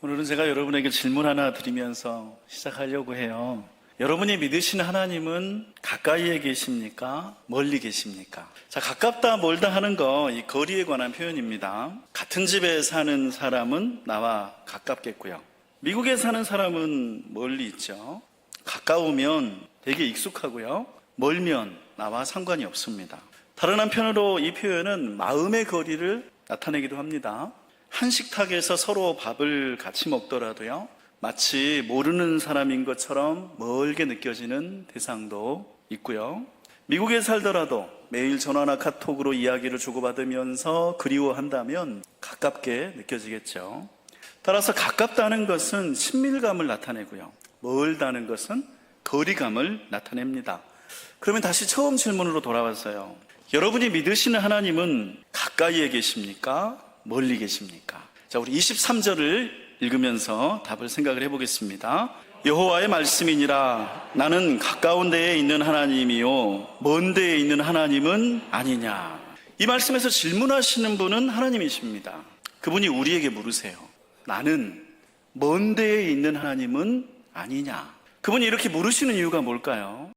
오늘은 제가 여러분에게 질문 하나 드리면서 시작하려고 해요. 여러분이 믿으시는 하나님은 가까이에 계십니까? 멀리 계십니까? 자, 가깝다, 멀다 하는 거, 이 거리에 관한 표현입니다. 같은 집에 사는 사람은 나와 가깝겠고요. 미국에 사는 사람은 멀리 있죠. 가까우면 되게 익숙하고요. 멀면 나와 상관이 없습니다. 다른 한편으로 이 표현은 마음의 거리를 나타내기도 합니다. 한 식탁에서 서로 밥을 같이 먹더라도요. 마치 모르는 사람인 것처럼 멀게 느껴지는 대상도 있고요. 미국에 살더라도 매일 전화나 카톡으로 이야기를 주고받으면서 그리워한다면 가깝게 느껴지겠죠. 따라서 가깝다는 것은 친밀감을 나타내고요. 멀다는 것은 거리감을 나타냅니다. 그러면 다시 처음 질문으로 돌아왔어요. 여러분이 믿으시는 하나님은 가까이에 계십니까? 멀리 계십니까? 자, 우리 23절을 읽으면서 답을 생각을 해보겠습니다. 여호와의 말씀이니라 나는 가까운 데에 있는 하나님이요 먼 데에 있는 하나님은 아니냐. 이 말씀에서 질문하시는 분은 하나님이십니다. 그분이 우리에게 물으세요. 나는 먼 데에 있는 하나님은 아니냐. 그분이 이렇게 물으시는 이유가 뭘까요?